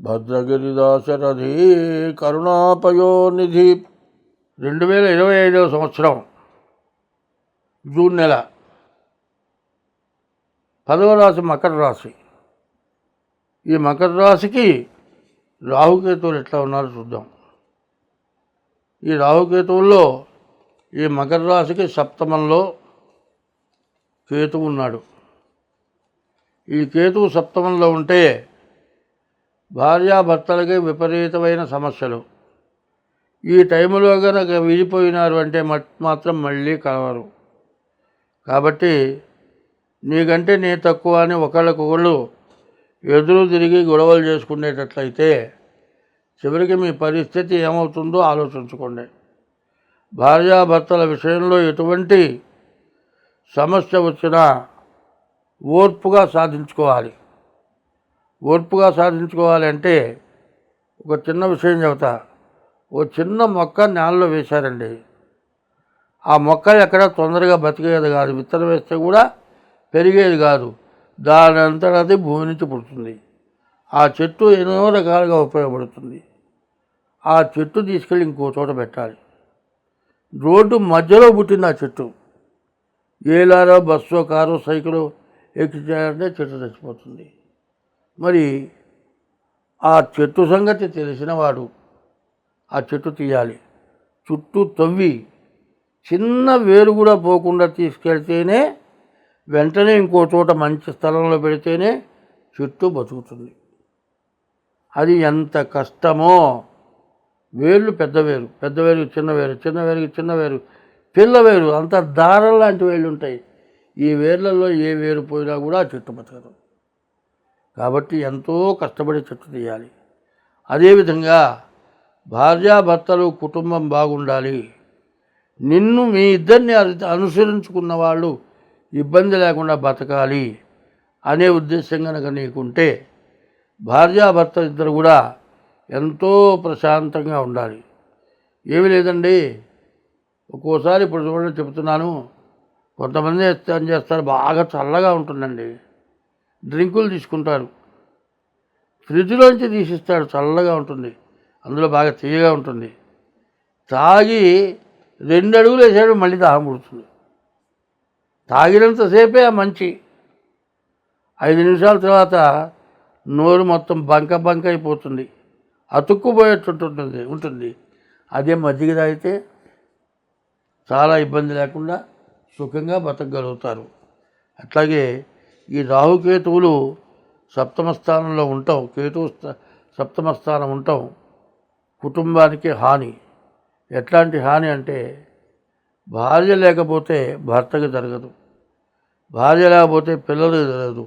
భద్రగిరిదాశరథి కరుణాపయోనిధి. రెండు వేల ఇరవై ఐదవ సంవత్సరం జూన్ నెల. పదవ రాశి మకర రాశి. ఈ మకర రాశికి రాహుకేతువులు ఎట్లా ఉన్నారో చూద్దాం. ఈ రాహుకేతువుల్లో ఈ మకర రాశికి సప్తమంలో కేతువు ఉన్నాడు. ఈ కేతువు సప్తమంలో ఉంటే భార్యాభర్తలకి విపరీతమైన సమస్యలు. ఈ టైంలో కనుక విడిపోయినారు అంటే మాత్రం మళ్ళీ కలవరు. కాబట్టి నీకంటే నీ తక్కువ అని ఒకళ్ళకొకళ్ళు ఎదురు తిరిగి గొడవలు చేసుకునేటట్లయితే చివరికి మీ పరిస్థితి ఏమవుతుందో ఆలోచించుకోండి. భార్యాభర్తల విషయంలో ఎటువంటి సమస్య వచ్చినా ఓర్పుగా సాధించుకోవాలి. ఓర్పుగా సాధించుకోవాలంటే ఒక చిన్న విషయం చెబుతా. ఓ చిన్న మొక్క నేలలో వేశారండి. ఆ మొక్క ఎక్కడ తొందరగా బతికేది కాదు. విత్తనం వేస్తే కూడా పెరిగేది కాదు. దాని అంతటా అది భూమి నుంచి పుడుతుంది. ఆ చెట్టు ఎన్నో రకాలుగా ఉపయోగపడుతుంది. ఆ చెట్టు తీసుకెళ్ళి ఇంకో చోట పెట్టాలి. రోడ్డు మధ్యలో పుట్టింది ఆ చెట్టు. ఏలారో బస్సో కారో సైకిలో ఎక్కించాలంటే చెట్టు చచ్చిపోతుంది. మరి ఆ చెట్టు సంగతి తెలిసిన వాడు ఆ చెట్టు తీయాలి. చుట్టూ తవ్వి చిన్న వేరు కూడా పోకుండా తీసుకెళ్తేనే వెంటనే ఇంకో చోట మంచి స్థలంలో పెడితేనే చెట్టు బతుకుతుంది. అది ఎంత కష్టమో! వేర్లు పెద్ద వేరు పెద్ద వేరు చిన్న వేరు చిన్న వేరుకి చిన్న వేరు పిల్ల వేరు అంత దారం లాంటి వేళ్ళు ఉంటాయి. ఈ వేర్లలో ఏ వేరు పోయినా కూడా ఆ చెట్టు బతకదు. కాబట్టి ఎంతో కష్టపడి చెట్టు తీయాలి. అదేవిధంగా భార్యాభర్తలు కుటుంబం బాగుండాలి. నిన్ను మీ ఇద్దరిని అనుసరించుకున్న వాళ్ళు ఇబ్బంది లేకుండా బతకాలి అనే ఉద్దేశం కనుక నీకుంటే భార్యాభర్త ఇద్దరు కూడా ఎంతో ప్రశాంతంగా ఉండాలి. ఏమీ లేదండి. ఒక్కోసారి ఇప్పుడు చూడండి చెబుతున్నాను కొంతమంది ఏం చేస్తారు? బాగా చల్లగా ఉంటుందండి. డ్రింకులు తీసుకుంటారు. ఫ్రిడ్జ్లోంచి తీసిస్తాడు చల్లగా ఉంటుంది. అందులో బాగా తీయగా ఉంటుంది. తాగి రెండు అడుగులు వేసాడు మళ్ళీ దాహం పుడుతుంది. తాగినంతసేపే ఆ మంచి. ఐదు నిమిషాల తర్వాత నోరు మొత్తం బంక బంక అయిపోతుంది. అతుక్కుపోయేటట్టుంటుంది ఉంటుంది. అదే మజ్జిగ తాగితే చాలా ఇబ్బంది లేకుండా సుఖంగా బతకగలుగుతారు. అట్లాగే ఈ రాహుకేతువులు సప్తమ స్థానంలో ఉంటాం కేతువు సప్తమ స్థానం ఉంటాం కుటుంబానికి హాని. ఎట్లాంటి హాని అంటే భార్య లేకపోతే భర్తకి జరగదు. భార్య లేకపోతే పిల్లలకు జరగదు.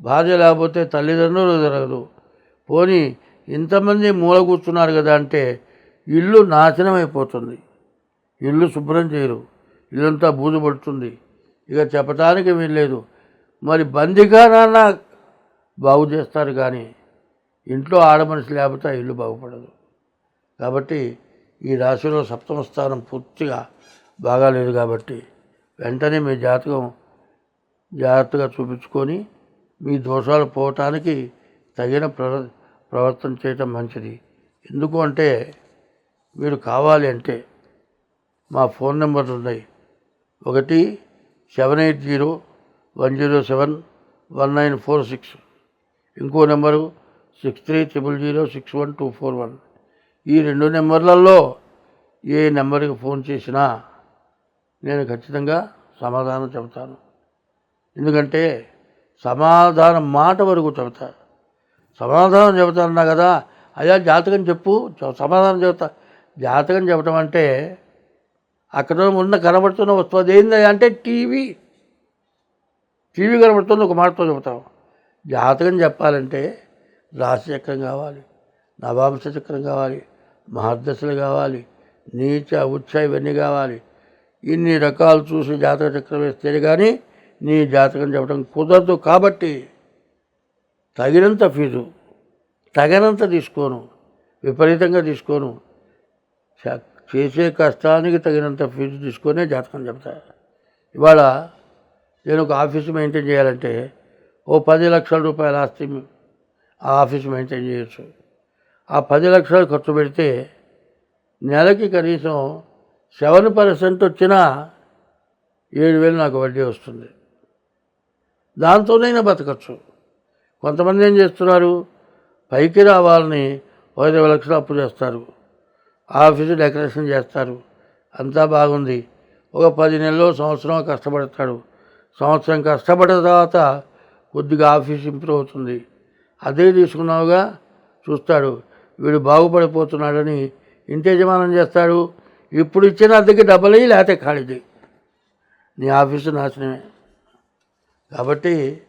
భార్య లేకపోతే తల్లిదండ్రులకు జరగదు. పోనీ ఇంతమంది మూల కూర్చున్నారు కదా అంటే ఇల్లు నాశనం అయిపోతుంది ఇల్లు శుభ్రం చేయరు. ఇల్లంతా బూజు పడుతుంది ఇక చెప్పటానికి వీల్లేదు. మరి బందిగానన్న బాగు చేస్తారు కానీ ఇంట్లో ఆడమనిషి లేకపోతే ఆ ఇల్లు బాగుపడదు. కాబట్టి ఈ రాశిలో సప్తమ స్థానం పూర్తిగా బాగాలేదు కాబట్టి వెంటనే మీ జాతకం జాగ్రత్తగా చూపించుకొని మీ దోషాలు పోవటానికి తగిన ప్రవ ప్రవర్తన చేయటం మంచిది. ఎందుకు అంటే మీరు కావాలి అంటే మా ఫోన్ నెంబర్లు ఉన్నాయి. ఒకటి seven eight zero one zero seven one nine four six. ఇంకో number six three triple zero six one two four one. ఈ రెండు నెంబర్లలో ఏ నెంబర్కి ఫోన్ చేసినా నేను ఖచ్చితంగా సమాధానం చెబుతాను. ఎందుకంటే సమాధానం మాట వరకు చెబుతా. సమాధానం చెబుతానన్నా కదా అయ్యా జాతకం చెప్పు సమాధానం చెబుతా. జాతకం చెప్పడం అంటే అక్కడ ఉన్న కనబడుతున్న వస్తువు అదేంది అంటే టీవీ. టీవీ కనబడుతుంది ఒక మాటతో చెబుతాం జాతకం చెప్పాలంటే రాశిచక్రం కావాలి నవాంశ చక్రం కావాలి మహర్దశలు కావాలి నీచ ఉచ్చ ఇవన్నీ కావాలి. ఇన్ని రకాలు చూసి జాతక చక్రం వేస్తేనే కానీ నీ జాతకం చెప్పడం కుదరదు కాబట్టి తగినంత ఫీజు తగినంత తీసుకోను విపరీతంగా తీసుకోను. చేసే కష్టానికి తగినంత ఫీజు తీసుకొనే జాతకం చెప్తా. ఇవాళ నేను ఒక ఆఫీస్ మెయింటైన్ చేయాలంటే ఓ పది లక్షల రూపాయల ఆస్తి ఆ ఆఫీస్ మెయింటైన్ చేయొచ్చు. ఆ పది లక్షలు ఖర్చు పెడితే నెలకి కనీసం సెవెన్ పర్సెంట్ వచ్చినా ఏడు వేలు నాకు వడ్డీ వస్తుంది. దాంతోనైనా బతకచ్చు. కొంతమంది ఏం చేస్తున్నారు? పైకి రావాలని ఓ లక్షలు అప్పు చేస్తారు. ఆఫీసు డెకరేషన్ చేస్తారు. అంతా బాగుంది. ఒక పది నెలలో సంవత్సరం కష్టపడతాడు. సంవత్సరం కష్టపడిన తర్వాత కొద్దిగా ఆఫీస్ ఇంప్రూవ్ అవుతుంది. అదే తీసుకున్నావుగా? చూస్తాడు. వీడు బాగుపడిపోతున్నాడని ఇంటి యజమానం చేస్తాడు. ఇప్పుడు ఇచ్చిన అద్దెకి డబ్బులు లేకపోతే ఖాళీది. నీ ఆఫీసు నాశనమే. కాబట్టి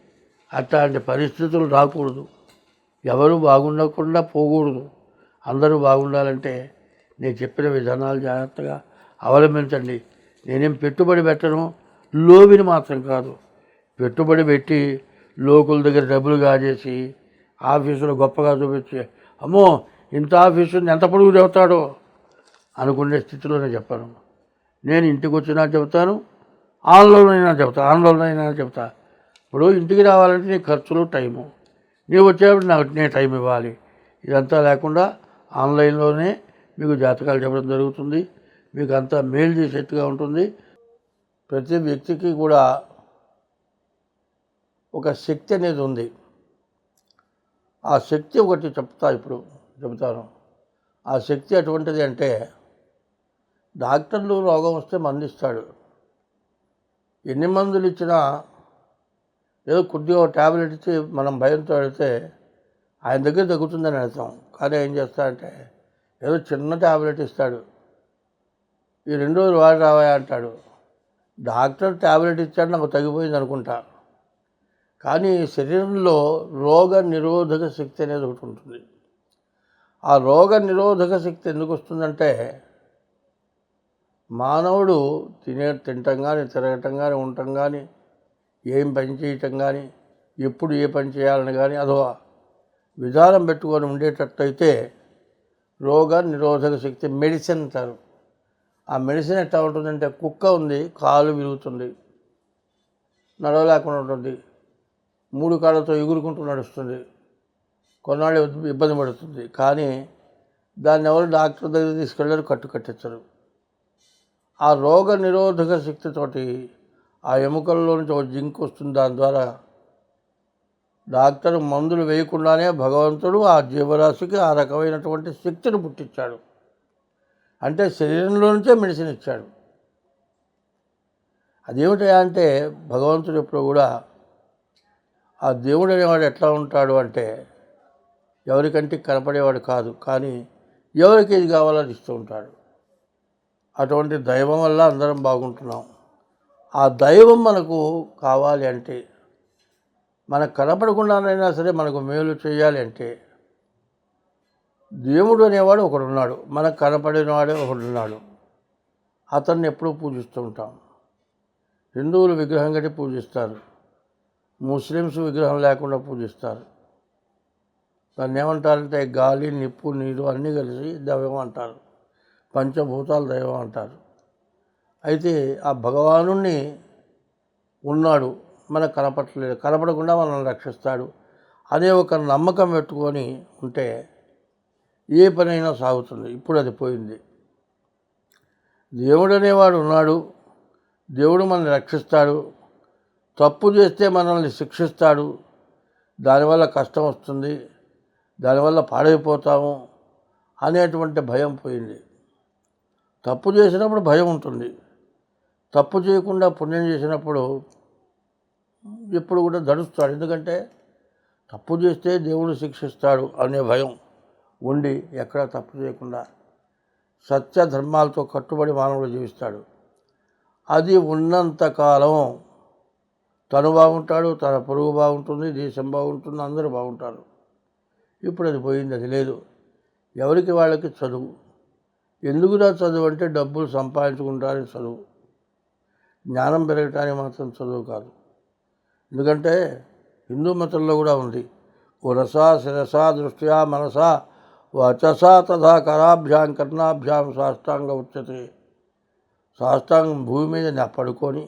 అట్లాంటి పరిస్థితులు రాకూడదు. ఎవరు బాగుండకుండా పోకూడదు. అందరూ బాగుండాలంటే నేను చెప్పిన విధానాలు జాగ్రత్తగా అవలంబించండి. నేనేం పెట్టుబడి పెట్టను. లోబిని మాత్రం కాదు. పెట్టుబడి పెట్టి లోకుల దగ్గర డబ్బులు కాజేసి ఆఫీసులో గొప్పగా చూపించి అమ్మో ఇంత ఆఫీసు ఎంత పొడుగు చెబుతాడో అనుకునే స్థితిలోనే చెప్పాను. నేను ఇంటికి వచ్చినా చెబుతాను అయినా చెబుతా ఆన్లైన్ చెబుతా. ఇప్పుడు ఇంటికి రావాలంటే నీ ఖర్చులు టైము. నీవు వచ్చేప్పుడు నాకు నేను టైం ఇవ్వాలి. ఇదంతా లేకుండా ఆన్లైన్లోనే మీకు జాతకాలు చెప్పడం జరుగుతుంది. మీకు అంతా మేలు చేసేట్టుగా ఉంటుంది. ప్రతి వ్యక్తికి కూడా ఒక శక్తి అనేది ఉంది. ఆ శక్తి ఒకటి చెప్తా ఇప్పుడు చెబుతాను. ఆ శక్తి ఎటువంటిది అంటే డాక్టర్లు రోగం వస్తే మందిస్తాడు. ఎన్ని మందులు ఇచ్చినా ఏదో కొద్దిగా ఒక ట్యాబ్లెట్ ఇచ్చి మనం భయంతో వెళితే ఆయన దగ్గర తగ్గుతుందని అర్థం. కానీ ఏం చేస్తాడంటే ఏదో చిన్న ట్యాబ్లెట్ ఇస్తాడు. ఈ రెండు రోజులు వాడి రావా అంటాడు డాక్టర్ ట్యాబ్లెట్ ఇచ్చాడు నాకు తగ్గిపోయింది అనుకుంటా. కానీ శరీరంలో రోగ నిరోధక శక్తి అనేది ఒకటి ఉంటుంది. ఆ రోగ నిరోధక శక్తి ఎందుకు వస్తుందంటే మానవుడు తినే తినటం కానీ తిరగటం కానీ ఉండటం కానీ ఏం పని చేయటం కానీ ఎప్పుడు ఏ పని చేయాలని కానీ అదో విధానం పెట్టుకొని ఉండేటట్టయితే రోగ నిరోధక శక్తి మెడిసిన్ అంటారు. ఆ మెడిసిన్ ఎట్లా ఉంటుందంటే కుక్క ఉంది కాలు విరుగుతుంది నడవలేకుండా ఉంటుంది మూడు కాళ్ళతో ఎగురుకుంటూ నడుస్తుంది కొన్నాళ్ళు ఇబ్బంది పడుతుంది. కానీ దాన్ని ఎవరు డాక్టర్ దగ్గర తీసుకెళ్ళారు కట్టు కట్టించరు. ఆ రోగ నిరోధక శక్తితోటి ఆ ఎముకల్లో నుంచి ఒక జింక్ వస్తుంది దాని ద్వారా డాక్టర్ మందులు వేయకుండానే భగవంతుడు ఆ జీవరాశికి ఆ రకమైనటువంటి శక్తిని పుట్టించాడు. అంటే శరీరంలో నుంచే మెడిసిన్ ఇచ్చాడు. అదేమిటయా అంటే భగవంతుడు ఎప్పుడు కూడా ఆ దేవుడు అనేవాడు ఎట్లా ఉంటాడు అంటే ఎవరికంటే కనపడేవాడు కాదు కానీ ఎవరికి ఏది కావాలో ఇస్తూ ఉంటాడు. అటువంటి దైవం వల్ల అందరం బాగుంటున్నాం. ఆ దైవం మనకు కావాలి అంటే మనకు కనపడకుండానైనా సరే మనకు మేలు చేయాలి అంటే దేవుడు అనేవాడు ఒకడున్నాడు. మనకు కనపడినవాడే ఒకడున్నాడు. అతన్ని ఎప్పుడూ పూజిస్తూ ఉంటాం. హిందువులు విగ్రహం కట్టి పూజిస్తారు. ముస్లిమ్స్ విగ్రహం లేకుండా పూజిస్తారు. దాన్ని ఏమంటారంటే గాలి నిప్పు నీరు అన్నీ కలిసి దైవం అంటారు. పంచభూతాలు దైవం అంటారు. అయితే ఆ భగవాను ఉన్నాడు. మనకు కనపడలేదు కనపడకుండా మనల్ని రక్షిస్తాడు అనే ఒక నమ్మకం పెట్టుకొని ఉంటే ఏ పనైనా సాగుతుంది. ఇప్పుడు అది పోయింది. దేవుడు అనేవాడు ఉన్నాడు. దేవుడు మనల్ని రక్షిస్తాడు. తప్పు చేస్తే మనల్ని శిక్షిస్తాడు. దానివల్ల కష్టం వస్తుంది. దానివల్ల పాడైపోతాము అనేటువంటి భయం పోయింది. తప్పు చేసినప్పుడు భయం ఉంటుంది. తప్పు చేయకుండా పుణ్యం చేసినప్పుడు ఎప్పుడు కూడా దడుస్తాడు. ఎందుకంటే తప్పు చేస్తే దేవుడు శిక్షిస్తాడు అనే భయం. ఉండి ఎక్కడ తప్పు చేయకుండా సత్య ధర్మాలతో కట్టుబడి మానవుడు జీవిస్తాడు. అది ఉన్నంతకాలం తను బాగుంటాడు తన పొరుగు బాగుంటుంది దేశం బాగుంటుంది అందరూ బాగుంటారు. ఇప్పుడు అది పోయింది అది లేదు. ఎవరికి వాళ్ళకి చదువు? ఎందుకురా చదువు అంటే డబ్బులు సంపాదించుకుంటారని చదువు. జ్ఞానం పెరగటానికి మాత్రం చదువు కాదు. ఎందుకంటే హిందూ మతంలో కూడా ఉంది. ఉరసా శిరసా దృష్ట్యా మనసా వచసా తథా కరాభ్యాం కర్ణాభ్యాం సాష్టాంగ ఉచ్యతే. సాష్టాంగం భూమి మీద పడుకొని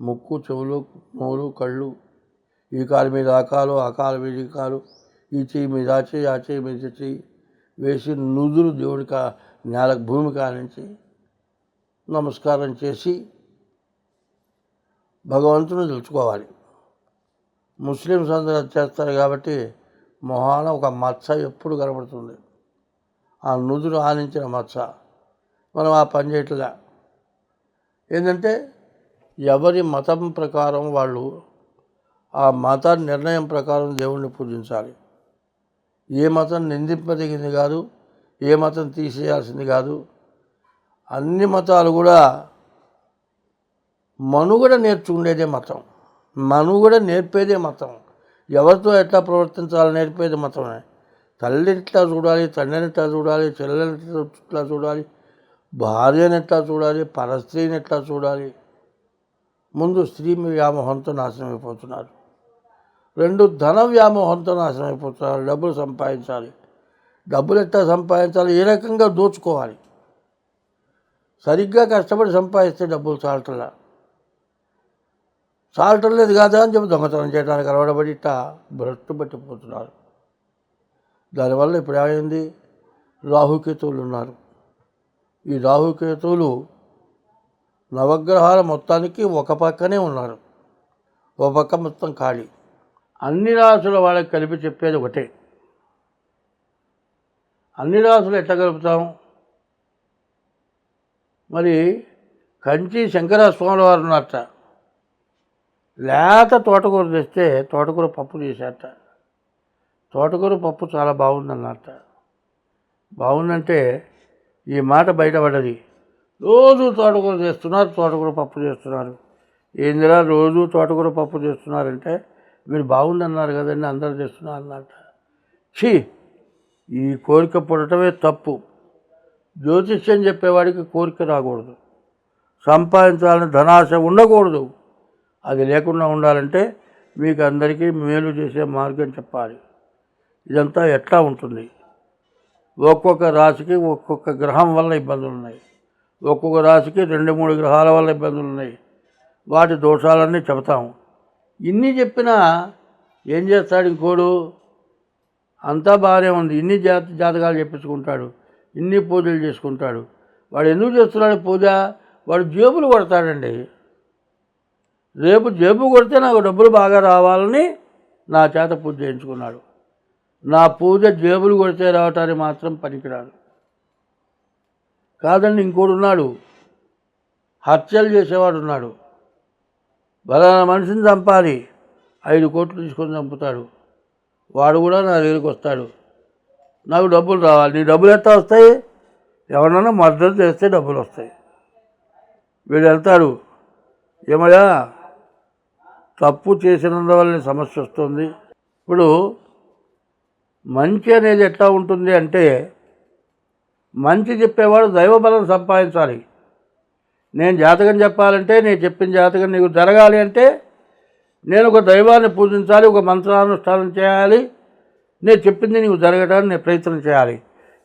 ముక్కు చెవులు నోరు కళ్ళు ఈ కాలు మీద ఆ కాలు ఆ కాలు మీద ఈ కాలు ఈ చేయి మీద ఆ చేయి ఆ చేయి మీద చేయి వేసి నుదురు దేవుడి కా నేల భూమి కానించి నమస్కారం చేసి భగవంతుని తెలుసుకోవాలి. ముస్లిమ్స్ అందరూ చేస్తారు కాబట్టి మొహాన ఒక మచ్చ ఎప్పుడు కనబడుతుంది? ఆ నుదురు ఆనించిన మచ్చ. మనం ఆ పని చేయట్లే ఏంటంటే ఎవరి మతం ప్రకారం వాళ్ళు ఆ మత నిర్ణయం ప్రకారం దేవుణ్ణి పూజించాలి. ఏ మతం నిందింపదగింది కాదు ఏ మతం తీసేయాల్సింది కాదు. అన్ని మతాలు కూడా మనుగడ నేర్చుకునేదే మతం. మనుగడ నేర్పేదే మతం. ఎవరితో ఎట్లా ప్రవర్తించాలో నేర్పేది మతమే తల్లిని ఎట్లా చూడాలి తండ్రిని ఎట్లా చూడాలి చెల్లెని ఎట్లా చూడాలి భార్యని ఎట్లా చూడాలి పరస్త్రీని ఎట్లా చూడాలి. ముందు స్త్రీ వ్యామోహంతో నాశనం అయిపోతున్నారు. రెండు ధన వ్యామోహంతో నాశనం అయిపోతున్నారు. డబ్బులు సంపాదించాలి. డబ్బులు ఎట్లా సంపాదించాలి? ఏ రకంగా దోచుకోవాలి? సరిగ్గా కష్టపడి సంపాదిస్తే డబ్బులు చాలటలా? చాలటం లేదు కాదా అని చెప్పి దొంగతనం చేయడానికి అలవాడబడి ఇట్టా భ్రష్టు పట్టిపోతున్నారు. దానివల్ల ఇప్పుడు ఏమైంది? రాహుకేతువులు ఉన్నారు. ఈ రాహుకేతువులు నవగ్రహాల మొత్తానికి ఒక పక్కనే ఉన్నారు. ఒక పక్క మొత్తం ఖాళీ. అన్ని రాసుల వాళ్ళకి కలిపి చెప్పేది ఒకటే. అన్ని రాసులు ఎట్లా కలుపుతాం? మరి కంచి శంకర స్వామి వారు ఉన్నారట. లేత తోటకూర తెస్తే తోటకూర పప్పు చేసేట. తోటకూర పప్పు చాలా బాగుందన్నట్ట బాగుందంటే ఈ మాట బయటపడది. రోజు తోటకూర చేస్తున్నారు తోటకూర పప్పు చేస్తున్నారు. ఏందిరా రోజు తోటకూర పప్పు చేస్తున్నారంటే మీరు బాగుందన్నారు కదండి అందరూ చేస్తున్నారు అన్నట్ట ఛీ! ఈ కోరిక పుడటమే తప్పు. జ్యోతిష్యం చెప్పేవాడికి కోరిక రాకూడదు. సంపాదించాలని ధనాశ ఉండకూడదు. అది లేకుండా ఉండాలంటే మీకు అందరికీ మేలు చేసే మార్గం చెప్పాలి. ఇదంతా ఎట్లా ఉంటుంది? ఒక్కొక్క రాశికి ఒక్కొక్క గ్రహం వల్ల ఇబ్బందులు ఉన్నాయి. ఒక్కొక్క రాశికి రెండు మూడు గ్రహాల వల్ల ఇబ్బందులు ఉన్నాయి. వాటి దోషాలన్నీ చెబుతాము ఇన్ని చెప్పినా ఏం చేస్తాడు ఇంకోడు? అంతా బాగానే ఉంది. ఇన్ని జాత జాతకాలు చెప్పించుకుంటాడు ఇన్ని పూజలు చేసుకుంటాడు. వాడు ఎందుకు చేస్తున్నాడు పూజ? వాడు జేబులు కొడతాడండి. రేపు జేబు కొడితే నాకు డబ్బులు బాగా రావాలని నా చేత పూజ చేయించుకున్నాడు. నా పూజ జేబులు కొడితే రావటానికి మాత్రం పనికిరాడు కాదండి ఇంకోడు ఉన్నాడు. హత్యలు చేసేవాడు ఉన్నాడు. బలానా మనిషిని చంపాలి. ఐదు కోట్లు తీసుకొని చంపుతాడు. వాడు కూడా నా దగ్గరికి వస్తాడు. నాకు డబ్బులు రావాలి. నీ డబ్బులు ఎట్లా వస్తాయి? ఎవరినైనా మద్దతు చేస్తే డబ్బులు వస్తాయి. వీడు వెళ్తాడు. ఏమయ్యా? తప్పు చేసినందువల్ల సమస్య వస్తుంది. ఇప్పుడు మంచి అనేది ఎట్లా ఉంటుంది అంటే మంచి చెప్పేవాడు దైవబలం సంపాదించాలి. నేను జాతకం చెప్పాలంటే నేను చెప్పిన జాతకం నీకు జరగాలి అంటే నేను ఒక దైవాన్ని పూజించాలి ఒక మంత్రానుష్ఠానం చేయాలి నేను చెప్పింది నీకు జరగడానికి నేను ప్రయత్నం చేయాలి.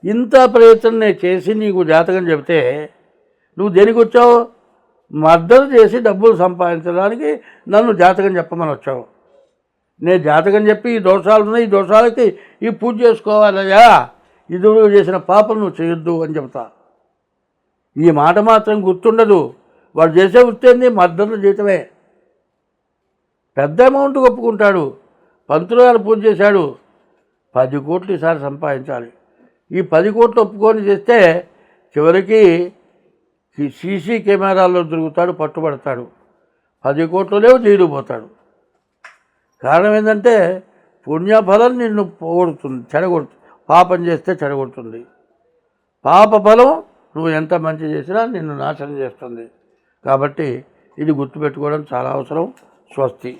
ఇంత ప్రయత్నం నేను చేసి నీకు జాతకం చెబితే నువ్వు దేనికి వచ్చావు? మద్దతు చేసి డబ్బులు సంపాదించడానికి నన్ను జాతకం చెప్పమని వచ్చావు. నేను జాతకం చెప్పి ఈ దోషాలు ఉన్నాయి ఈ దోషాలకి ఈ పూజ చేసుకోవాలయ్యా. ఇది చేసిన పాపం నువ్వు చేయొద్దు అని చెప్తా ఈ మాట మాత్రం గుర్తుండదు. వాడు చేసే వృత్తి మద్దతు జీతమే. పెద్ద అమౌంట్ ఒప్పుకుంటాడు. పంతులు గారు పూజ చేశాడు. పది కోట్లు ఈసారి సంపాదించాలి. ఈ పది కోట్లు ఒప్పుకొని చేస్తే చివరికి సీసీ కెమెరాల్లో దొరుకుతాడు పట్టుబడతాడు. పది కోట్లు లేవు జైలు పోతాడు. కారణం ఏంటంటే పుణ్యఫలం నిన్ను పోగొడుతుంది చెడగొడుతుంది. పాపం చేస్తే చెడగొడుతుంది. పాప ఫలం నువ్వు ఎంత మంచి చేసినా నిన్ను నాశనం చేస్తుంది. కాబట్టి ఇది గుర్తుపెట్టుకోవడం చాలా అవసరం. స్వస్తి.